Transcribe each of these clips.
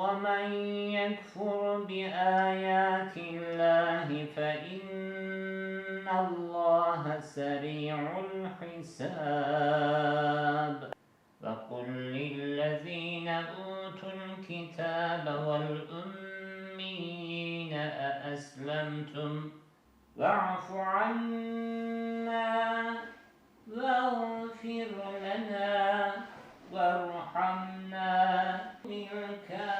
ومن يكفر بآيات الله فإن الله سريع الحساب. وقل للذين أوتوا الكتاب والأمين أأسلمتم؟ واعف عنا واغفر لنا وارحمنا للكافرين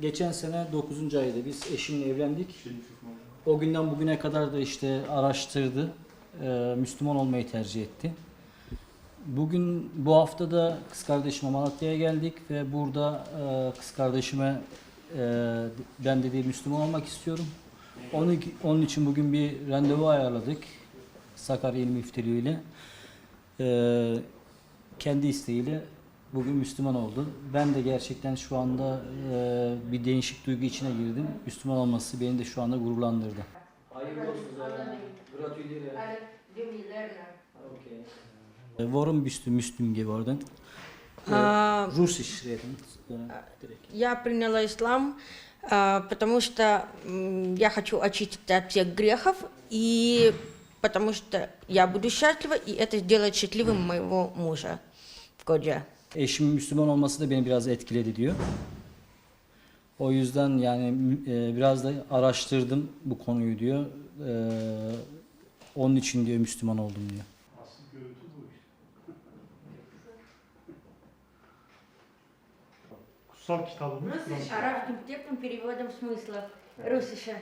Geçen sene 9. ayda biz eşimle evlendik. O günden bugüne kadar da işte araştırdı. Ee, Müslüman olmayı tercih etti. Bugün bu hafta da kız kardeşime Malatya'ya geldik ve burada e, kız kardeşime e, ben dedi Müslüman olmak istiyorum. Onun, onun için bugün bir randevu ayarladık. Sakarya İl Müftülüğü ile. Ee, kendi isteğiyle bugün Müslüman oldu. Ben de gerçekten şu anda e, bir değişik duygu içine girdim. Müslüman olması beni de şu anda gururlandırdı. Hayırlı olsun Ale jubilerna. Воrum büstü Müslüm geworden. А, Russisch reden. Direkt. Я приняла ислам, а, потому что м, я хочу очиститься от всех грехов, и потому что я буду счастлива, и это сделает счастливым моего мужа Коджа. Eşimin Müslüman olması da beni biraz etkiledi diyor. O yüzden yani e, biraz da araştırdım bu konuyu diyor. E, onun için diyor Müslüman oldum diyor. Kutsal kitabımız Kur'an. арабским текстом переводом смыслов. Русиша.